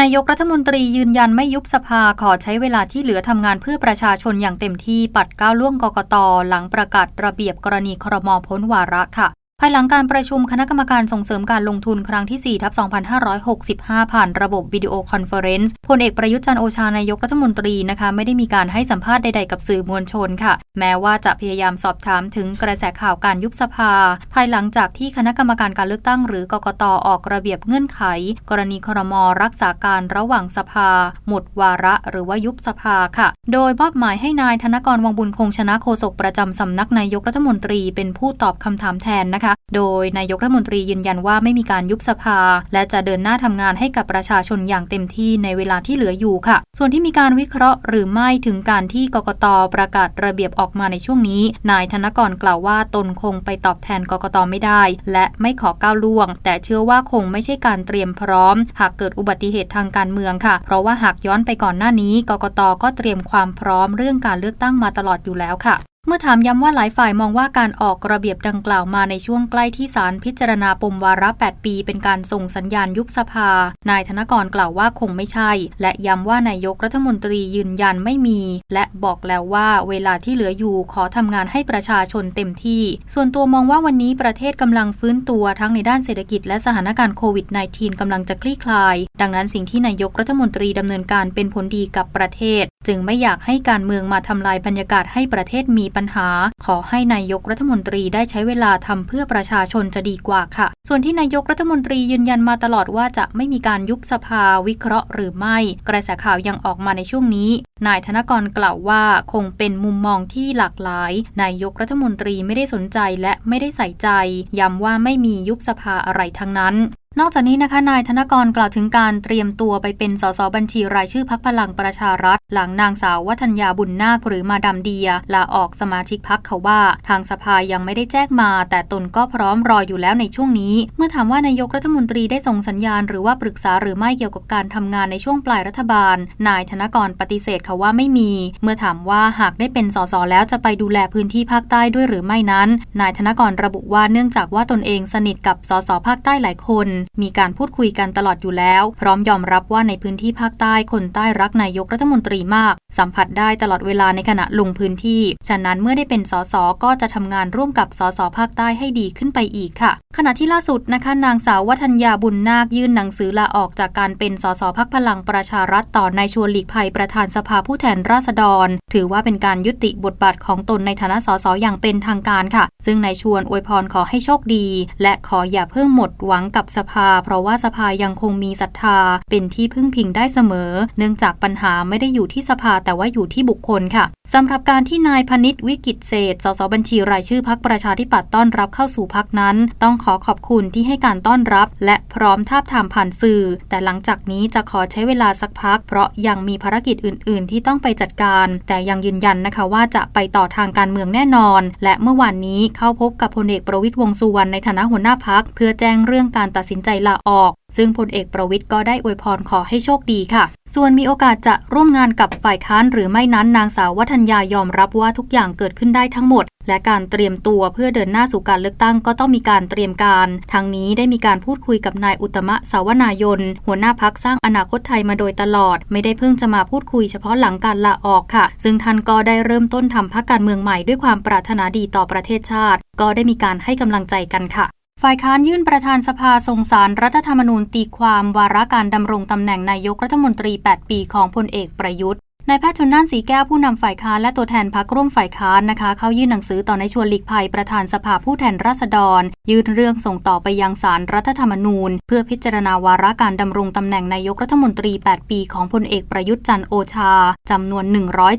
นายกรัฐมนตรียืนยันไม่ยุบสภาขอใช้เวลาที่เหลือทำงานเพื่อประชาชนอย่างเต็มที่ปัดก้าวล่วงกกตหลังประกาศระเบียบกรณีครมพ้นวาระค่ะภายหลังการประชุมคณะกรรมการส่งเสริมการลงทุนครั้งที่ 4 ทับ 2565 ผ่านระบบวิดีโอคอนเฟอเรนซ์ พลเอกประยุทธ์จันโอชานายกรัฐมนตรีนะคะ ไม่ได้มีการให้สัมภาษณ์ใดๆกับสื่อมวลชนค่ะ แม้ว่าจะพยายามสอบถามถึงกระแสข่าวการยุบสภา ภายหลังจากที่คณะกรรมการการเลือกตั้งหรือกกตออกระเบียบเงื่อนไข กรณีครมรักษาการระหว่างสภา หมดวาระหรือว่ายุบสภาค่ะ โดยมอบหมายให้นายธนกรวังบุญคงชนะโฆษกประจำสำนักนายกรัฐมนตรีเป็นผู้ตอบคำถามแทนนะคะ โดยนายกรัฐมนตรียืนยันว่าไม่มีการยุบสภา และจะเดินหน้าทำงานให้กับประชาชนอย่างเต็มที่ในเวลาที่เหลืออยู่ค่ะ ส่วนที่มีการวิเคราะห์หรือไม่ถึงการที่กกตประกาศระเบียบออกมาในช่วงนี้ นายธนกรกล่าวว่าตนคงไปตอบแทนกกตไม่ได้ และไม่ขอก้าวล่วง แต่เชื่อว่าคงไม่ใช่การเตรียมพร้อม หากเกิดอุบัติเหตุทางการเมืองค่ะ เพราะว่าหากย้อนไปก่อนหน้านี้ กกตก็เตรียมความพร้อมเรื่องการเลือกตั้งมาตลอดอยู่แล้วค่ะ เมื่อถามย้ำว่าหลายฝ่ายมองว่าการออกระเบียบดังกล่าวมาในช่วงใกล้ที่ศาลพิจารณาปมวาระ 8 ปี เป็นการส่งสัญญาณยุบสภา นายธนกรกล่าวว่าคงไม่ใช่ และย้ำว่านายกรัฐมนตรียืนยันไม่มี และบอกแล้วว่าเวลาที่เหลืออยู่ขอทำงานให้ประชาชนเต็มที่ ส่วนตัวมองว่าวันนี้ประเทศกำลังฟื้นตัวทั้งในด้านเศรษฐกิจและสถานการณ์โควิด -19 กำลังจะคลี่คลาย ดังนั้นสิ่งที่นายกรัฐมนตรีดำเนินการเป็นผลดีกับประเทศ จึงไม่อยากให้การเมืองมาทำลายบรรยากาศให้ประเทศมีปัญหา ขอให้นายกรัฐมนตรีได้ใช้เวลาทำเพื่อประชาชนจะดีกว่าค่ะ ส่วนที่นายกรัฐมนตรียืนยันมาตลอดว่าจะไม่มีการยุบสภาวิเคราะห์หรือไม่ กระแสข่าวยังออกมาในช่วงนี้ นายธนกรกล่าวว่าคงเป็นมุมมองที่หลากหลาย นายกรัฐมนตรีไม่ได้สนใจและไม่ได้ใส่ใจ ย้ำว่าไม่มียุบสภาอะไรทั้งนั้น นอกจากนี้นะคะนายธนกรกล่าวถึงการเตรียมตัวไปเป็นสสบัญชีรายชื่อพักพลังประชารัฐ หลังนางสาววัฒนยาบุญนาคหรือมาดามเดียลาออกสมาชิกพักเขาว่า ทางสภายังไม่ได้แจ้งมา แต่ตนก็พร้อมรออยู่แล้วในช่วงนี้ เมื่อถามว่านายกรัฐมนตรีได้ส่งสัญญาณ หรือว่าปรึกษาหรือไม่เกี่ยวกับการทำงานในช่วงปลายรัฐบาล นายธนกรปฏิเสธเขาว่าไม่มี เมื่อถามว่าหากได้เป็นสสแล้วจะไปดูแลพื้นที่ภาคใต้ด้วยหรือไม่นั้น นายธนกรระบุว่าเนื่องจากว่าตนเองสนิทกับสสภาคใต้หลายคนมีการพูดคุยกันตลอดอยู่แล้ว พร้อมยอมรับว่าในพื้นที่ภาคใต้คนใต้รักนายกรัฐมนตรีมาก สัมผัสได้ตลอดเวลาในขณะลงพื้นที่ ฉะนั้นเมื่อได้เป็นสสก็จะทำงานร่วมกับสสภาคใต้ให้ดีขึ้นไปอีกค่ะ ขณะที่ล่าสุดนะคะนางสาววัฒนยาบุญนาคยื่นหนังสือลาออกจากการเป็นสสพักพลังประชารัฐต่อนายชวนหลีกภัยประธานสภาผู้แทนราษฎร ถือว่าเป็นการยุติบทบาทของตนในฐานะสสอย่างเป็นทางการค่ะ ซึ่งนายชวนอวยพรขอให้โชคดี และขออย่าเพิ่งหมดหวังกับสภา เพราะว่าสภายังคงมีศรัทธา เป็นที่พึ่งพิงได้เสมอ เนื่องจากปัญหาไม่ได้อยู่ที่สภาแต่ว่าอยู่ที่บุคคลค่ะสำหรับการที่นายพนิษฐ์วิกิตเศษสสบัญชีรายชื่อพักประชาธิปัตย์ต้อนรับเข้าสู่พักนั้น ต้องขอขอบคุณที่ให้การต้อนรับ และพร้อมทาบทามผ่านสื่อ แต่หลังจากนี้จะขอใช้เวลาสักพัก เพราะยังมีภารกิจอื่น ๆ ที่ต้องไปจัดการ แต่ยังยืนยันนะคะว่าจะไปต่อทางการเมืองแน่นอน และเมื่อวานนี้เข้าพบกับพลเอกประวิตยวงสุวรรณในฐานะหัวหน้าพักเพื่อแจ้งเรื่องการตัดสินใจลาออก ซึ่งพลเอกประวิตยก็ได้อวยพรขอให้โชคดีค่ะ ส่วนมีโอกาสจะร่วมงานกับฝ่ายค้านหรือไม่นั้นนางสาววัฒนยายอมรับว่าทุกอย่างเกิดขึ้นได้ทั้งหมด และการเตรียมตัวเพื่อเดินหน้าสู่การเลือกตั้งก็ต้องมีการเตรียมการ ทางนี้ได้มีการพูดคุยกับนายอุตมะสาวนายน หัวหน้าพักสร้างอนาคตไทยมาโดยตลอด ไม่ได้เพิ่งจะมาพูดคุยเฉพาะหลังการลาออกค่ะ ซึ่งท่านก็ได้เริ่มต้นทำพักการเมืองใหม่ด้วยความปรารถนาดีต่อประเทศชาติ ก็ได้มีการให้กำลังใจกันค่ะ ฝ่ายค้านยื่นประธานสภาส่งสารรัฐธรรมนูญตีความวาระการดำรงตำแหน่งนายกรัฐมนตรี 8 ปีของพลเอกประยุทธ์ นายแพทย์ชนน่านสีแก้วผู้นำฝ่ายค้านและตัวแทนพักร่วมฝ่ายค้านนะคะ เข้ายื่นหนังสือต่อนายชวนหลีกภัยประธานสภาผู้แทนราษฎร ยื่นเรื่องส่งต่อไปยังศาลรรัฐธรรมนูญ เพื่อพิจารณาวาระการดำรงตำแหน่งนายกรัฐมนตรี 8 ปีของพลเอกประยุทธ์จันทร์โอชาจำนวน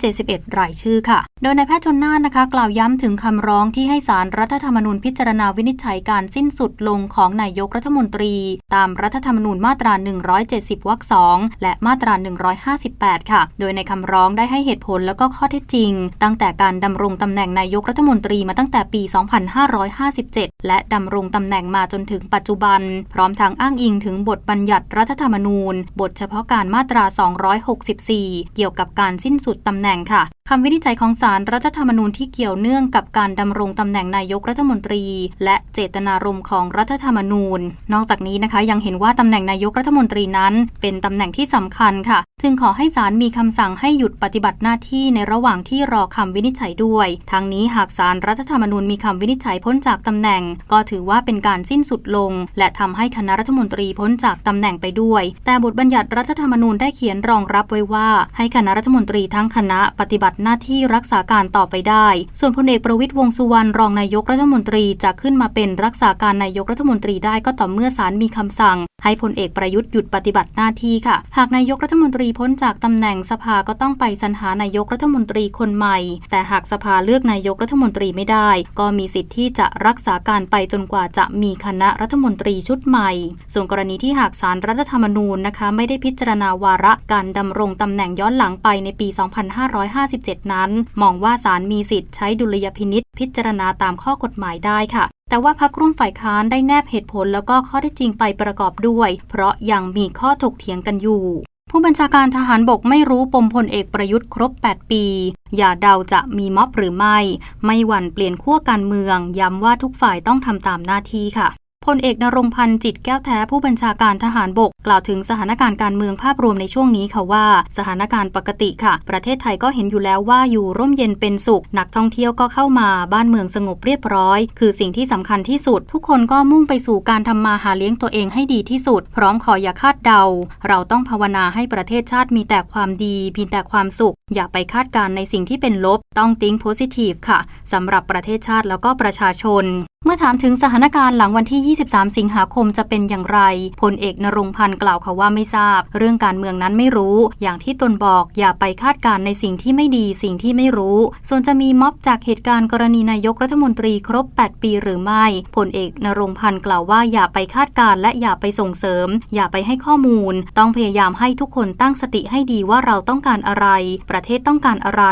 171 รายชื่อค่ะ โดยนายแพทย์ชนน่านนะคะ กล่าวย้ำถึงคำร้องที่ให้ศาลรรัฐธรรมนูญพิจารณาวินิจฉัยการสิ้นสุดลงของนายกรัฐมนตรี ตามรัฐธรรมนูญมาตรา 170 วรรค 2 และมาตรา 158 ค่ะ โดยในคำร้องได้ให้เหตุผลแล้วก็ข้อเท็จจริง ตั้งแต่การดำรงตำแหน่งนายกรัฐมนตรีมาตั้งแต่ปี 2557 และดำรงตำแหน่งมาจนถึงปัจจุบัน พร้อมทางอ้างอิงถึงบทบัญญัติรัฐธรรมนูญ บทเฉพาะการมาตรา 264 เกี่ยวกับการสิ้นสุดตำแหน่งค่ะ คำวินิจฉัยของศาลรรัฐธรรมนูญที่เกี่ยวเนื่องกับการดำรงตำแหน่งนายกรัฐมนตรี และเจตนารมณ์ของรัฐธรรมนูญ นอกจากนี้นะคะยังเห็นว่าตำแหน่งนายกรัฐมนตรีนั้น เป็นตำแหน่งที่สำคัญค่ะ จึงขอให้ศาลมีคำสั่งให้หยุดปฏิบัติหน้าที่ในระหว่างที่รอคำวินิจฉัยด้วย ทั้งนี้หากศาลรรัฐธรรมนูญมีคำวินิจฉัยพ้นจากตำแหน่ง ก็ถือว่าเป็นการสิ้นสุดลง และทำให้คณะรัฐมนตรีพ้นจากตำแหน่งไปด้วย แต่บทบัญญัติรัฐธรรมนูญได้เขียนรองรับไว้ว่า ให้คณะรัฐมนตรีทั้งคณะปฏิบัติหน้าที่รักษาการต่อไปได้ ส่วนพลเอกประวิตยวงสุวรรณรองนายกรัฐมนตรีจะขึ้นมาเป็นรักษาการนายกรัฐมนตรีได้ก็ต่อเมื่อศาลมีคำสั่งให้พลเอกประยุทธ์หยุดปฏิบัติหน้าที่ค่ะ หากนายกรัฐมนตรีพ้นจากตำแหน่งสภาก็ต้องไปสรรหานายกรัฐมนตรีคนใหม่ แต่หากสภาเลือกนายกรัฐมนตรีไม่ได้ ก็มีสิทธิ์ที่จะรักษาการไปจนกว่าจะมีคณะรัฐมนตรีชุดใหม่ ส่วนกรณีที่หากศาลรัฐธรรมนูญนะคะ ไม่ได้พิจารณาวาระการดำรงตำแหน่งย้อนหลังไปในปี 2557 นั้น มองว่าศาลมีสิทธิ์ใช้ดุลยพินิษพิจารณาตามข้อกฎหมายได้ค่ะ แต่ว่าพักร่วมฝ่ายค้านได้แนบเหตุผลแล้วก็ข้อได้จริงไปประกอบด้วย เพราะยังมีข้อถกเถียงกันอยู่ ผู้บัญชาการทหารบกไม่รู้ปมพลเอกประยุทธ์ครบ 8 ปี อย่าเดาจะมีม็อบหรือไม่ ไม่หวั่นเปลี่ยนขั้วการเมือง ย้ำว่าทุกฝ่ายต้องทำตามหน้าที่ค่ะ พลเอกนรงพันธ์จิตแก้วแท้ผู้บัญชาการทหารบก กล่าวถึงสถานการณ์การเมืองภาพรวมในช่วงนี้ค่ะว่า สถานการณ์ปกติค่ะ ประเทศไทยก็เห็นอยู่แล้วว่าอยู่ร่มเย็นเป็นสุข นักท่องเที่ยวก็เข้ามาบ้านเมืองสงบเรียบร้อย คือสิ่งที่สำคัญที่สุด ทุกคนก็มุ่งไปสู่การทำมาหาเลี้ยงตัวเองให้ดีที่สุด พร้อมขออย่าคาดเดา เราต้องภาวนาให้ประเทศชาติมีแต่ความดีเพีแต่ความสุข อย่าไปคาดการในสิ่งที่เป็นลบ ต้องติ้งโพสิทีฟค่ะสำหรับประเทศชาติแล้วก็ประชาชน เมื่อถามถึงสถานการณ์หลังวันที่ 23 สิงหาคมจะเป็นอย่างไรพลเอกนรงพันธ์กล่าวค่ะว่าไม่ทราบ เรื่องการเมืองนั้นไม่รู้ อย่างที่ตนบอกอย่าไปคาดการในสิ่งที่ไม่ดีสิ่งที่ไม่รู้ ส่วนจะมีม็อบจากเหตุการณ์กรณีนายกรัฐมนตรีครบ 8 ปีหรือไม่พลเอกนรงพันธ์กล่าวว่าอย่าไปคาดการและอย่าไปส่งเสริม อย่าไปให้ข้อมูล ต้องพยายามให้ทุกคนตั้งสติให้ดีว่าเราต้องการอะไร ประเทศต้องการอะไร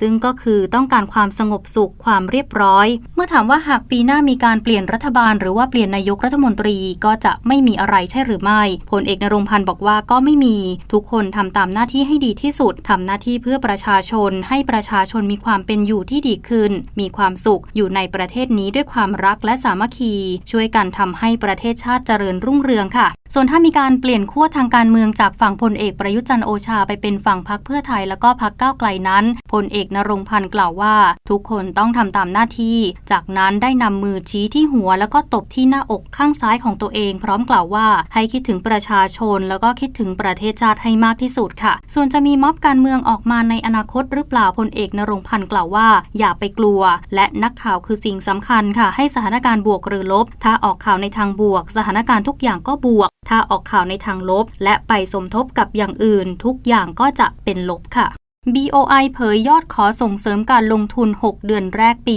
ซึ่งก็คือต้องการความสงบสุขความเรียบร้อย เมื่อถามว่าหากปีหน้ามีการเปลี่ยนรัฐบาลหรือว่าเปลี่ยนนายกรัฐมนตรีก็จะไม่มีอะไรใช่หรือไม่พลเอกนรงพันธ์บอกว่าก็ไม่มี ทุกคนทำตามหน้าที่ให้ดีที่สุดทำหน้าที่เพื่อประชาชน ให้ประชาชนมีความเป็นอยู่ที่ดีขึ้น มีความสุขอยู่ในประเทศนี้ด้วยความรักและสามัคคี ช่วยกันทำให้ประเทศชาติเจริญรุ่งเรืองค่ะส่วนถ้ามีการเปลี่ยนขั้วทางการเมืองจากฝั่งพลเอกประยุจันโอชาไปเป็นฝั่งพักเพื่อไทยแล้วก็พักก้าวไกลนั้นพลเอกนรงพันธ์กล่าวว่า ทุกคนต้องทำตามหน้าที่ จากนั้นได้นำมือชี้ที่หัวแล้วก็ตบที่หน้าอกข้างซ้ายของตัวเอง พร้อมกล่าวว่าให้คิดถึงประชาชน แล้วก็คิดถึงประเทศชาติให้มากที่สุดค่ะ ส่วนจะมีม็อบการเมืองออกมาในอนาคตหรือเปล่าพลเอกนรงพันธ์กล่าวว่า อย่าไปกลัว และนักข่าวคือสิ่งสำคัญค่ะ ให้สถานการณ์บวกหรือลบ ถ้าออกข่าวในทางบวก สถานการณ์ทุกอย่างก็บวก ถ้าออกข่าวในทางลบ และไปสมทบกับอย่างอื่น ทุกอย่างก็จะเป็นลบค่ะ BOI เผยยอดขอส่งเสริมการลงทุน 6 เดือนแรกปี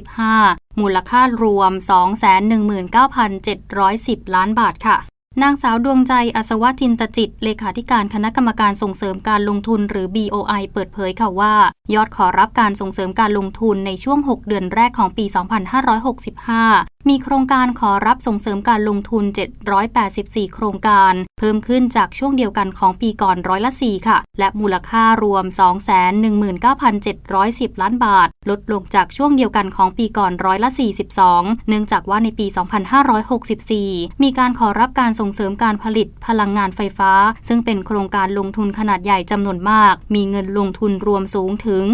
2565 มูลค่ารวม 219,710 ล้านบาทค่ะ นางสาวดวงใจอสวจินตจิต เลขาธิการคณะกรรมการส่งเสริมการลงทุนหรือ BOI เปิดเผยค่ะว่า ยอดขอรับการส่งเสริมการลงทุนในช่วง 6 เดือนแรกของปี 2565 มีโครงการขอรับส่งเสริมการลงทุน 784 โครงการ เพิ่มขึ้นจากช่วงเดียวกันของปีก่อนร้อยละ 4 ค่ะ และมูลค่ารวม 219,710 ล้านบาท ลดลงจากช่วงเดียวกันของปีก่อนร้อยละ 42 เนื่องจากว่าในปี 2564 มีการขอรับการส่งส่งเสริมการผลิตพลังงานไฟฟ้า ซึ่งเป็นโครงการลงทุนขนาดใหญ่จำนวนมาก มีเงินลงทุนรวมสูงถึงง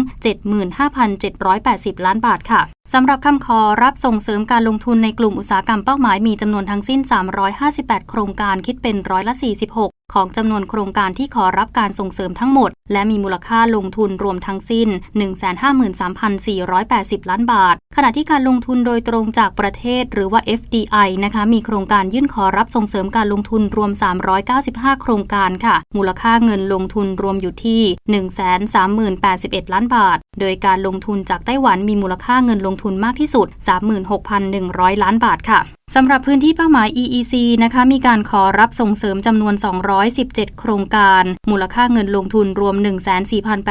75,780 ล้านบาทค่ะสำหรับคำขอรับส่งเสริมการลงทุนในกลุ่มอุตสาหกรรมเป้าหมายมีจำนวนทั้งสิ้น 358 โครงการคิดเป็นร้อยละ 46 ของจำนวนโครงการที่ขอรับการส่งเสริมทั้งหมด และมีมูลค่าลงทุนรวมทั้งสิ้น 153,480 ล้านบาท ขณะที่การลงทุนโดยตรงจากประเทศหรือว่า FDI นะคะมีโครงการยื่นขอรับส่งเสริมการลงทุนรวม 395 โครงการค่ะ มูลค่าเงินลงทุนรวมอยู่ที่ 1,3081 ล้านบาท โดยการลงทุนจากไต้หวันมีมูลค่าเงินลงทุนมากที่สุด 36,100 ล้านบาทค่ะสำหรับพื้นที่เป้าหมาย EEC นะคะ มีการขอรับส่งเสริมจำนวน 217 โครงการ มูลค่าเงินลงทุนรวม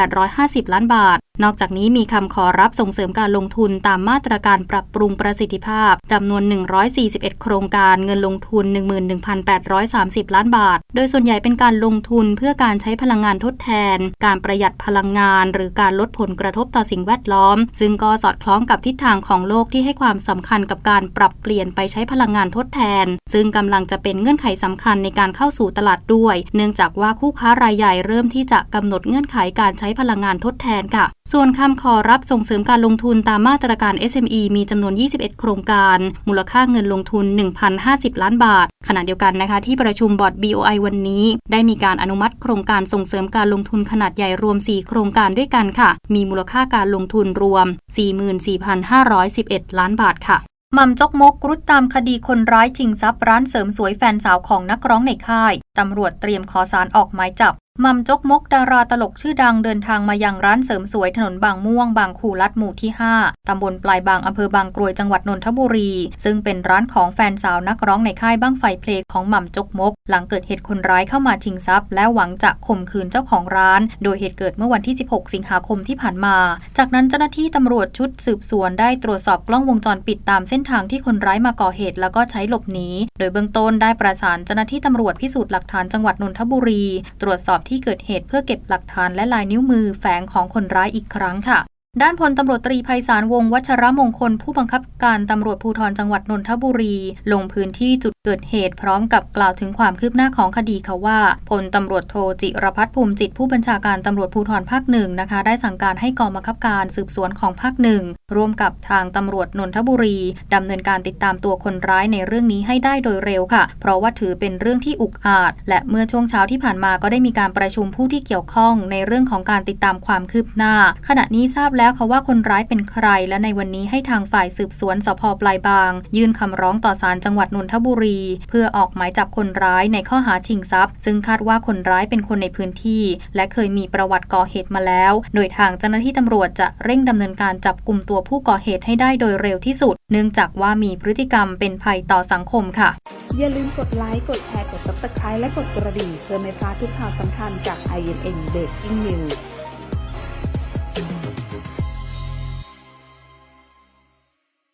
14,850 ล้านบาทนอกจากนี้มีคำขอรับส่งเสริมการลงทุนตามมาตรการปรับปรุงประสิทธิภาพจำนวน 141 โครงการเงินลงทุน 11,830 ล้านบาท โดยส่วนใหญ่เป็นการลงทุนเพื่อการใช้พลังงานทดแทน การประหยัดพลังงาน หรือการลดผลกระทบต่อสิ่งแวดล้อม ซึ่งก็สอดคล้องกับทิศทางของโลกที่ให้ความสำคัญกับการปรับเปลี่ยนไปใช้พลังงานทดแทน ซึ่งกำลังจะเป็นเงื่อนไขสำคัญในการเข้าสู่ตลาดด้วย เนื่องจากว่าคู่ค้ารายใหญ่เริ่มที่จะกำหนดเงื่อนไขการใช้พลังงานทดแทนค่ะส่วนคำขอรับส่งเสริมการลงทุนตามมาตรการ SME มีจำนวน 21 โครงการ มูลค่าเงินลงทุน 1,050 ล้านบาท ขณะเดียวกันนะคะ ที่ประชุมบอร์ด BOI วันนี้ ได้มีการอนุมัติโครงการส่งเสริมการลงทุนขนาดใหญ่รวม 4 โครงการด้วยกันค่ะ มีมูลค่าการลงทุนรวม 44,511 ล้านบาทค่ะม่ำจกมกรุดตามคดีคนร้ายชิงทรัพย์ร้านเสริมสวยแฟนสาวของนักร้องในค่าย ตำรวจเตรียมขอสารออกหมายจับม่ำจกมกดาราตลกชื่อดังเดินทางมายังร้านเสริมสวยถนนบางม่วงบางคูลัดหมู่ที่ 5 ตำบลปลายบางอำเภอบางกรวยจังหวัดนนทบุรี ซึ่งเป็นร้านของแฟนสาวนักร้องในค่ายบ้างไฟเพลงของม่ำจกมก หลังเกิดเหตุคนร้ายเข้ามาชิงทรัพย์ และหวังจะข่มขืนเจ้าของร้าน โดยเหตุเกิดเมื่อวันที่ 16 สิงหาคมที่ผ่านมา จากนั้นเจ้าหน้าที่ตำรวจชุดสืบสวนได้ตรวจสอบกล้องวงจรปิดตามเส้นทางที่คนร้ายมาก่อเหตุแล้วก็ใช้หลบหนี โดยเบื้องต้นได้ประสานเจ้าหน้าที่ตำรวจพิสูจน์หลักฐานจังหวัดนนทบุรี ตรวจสอบที่เกิดเหตุเพื่อเก็บหลักฐานและลายนิ้วมือแฝงของคนร้ายอีกครั้งค่ะ ด้านพลตำรวจตรีไพศาลวงวัชระมงคล ผู้บังคับการตำรวจภูธรจังหวัดนนทบุรี ลงพื้นที่จุดเกิดเหตุพร้อมกับกล่าวถึงความคืบหน้าของคดีเขาว่าพลตำรวจโทจิรพัฒน์ภูมิจิตผู้บัญชาการตำรวจภูธรภาคหนึ่งนะคะ ได้สั่งการให้กองบังคับการสืบสวนของภาคหนึ่งร่วมกับทางตำรวจนนทบุรีดำเนินการติดตามตัวคนร้ายในเรื่องนี้ให้ได้โดยเร็วค่ะ เพราะว่าถือเป็นเรื่องที่อุกอาจ และเมื่อช่วงเช้าที่ผ่านมาก็ได้มีการประชุมผู้ที่เกี่ยวข้องในเรื่องของการติดตามความคืบหน้า ขณะนี้ทราบแล้วค่ะว่าคนร้ายเป็นใคร และในวันนี้ให้ทางฝ่ายสืบสวนสพปลายบาง ยื่นคำร้องต่อศาลจังหวัดนนทบุรี เพื่อออกหมายจับคนร้ายในข้อหาชิงทรัพย์ ซึ่งคาดว่าคนร้ายเป็นคนในพื้นที่ และเคยมีประวัติก่อเหตุมาแล้ว โดยทางเจ้าหน้าที่ตำรวจจะเร่งดำเนินการจับกลุ่มตัวผู้ก่อเหตุให้ได้โดยเร็วที่สุด เนื่องจากว่ามีพฤติกรรมเป็นภัยต่อสังคมค่ะ อย่าลืมกดไลค์ กดแชร์ กด subscribe และกดกระดิ่งเพื่อไม่พลาดทุกข่าวสำคัญจาก INN Breaking News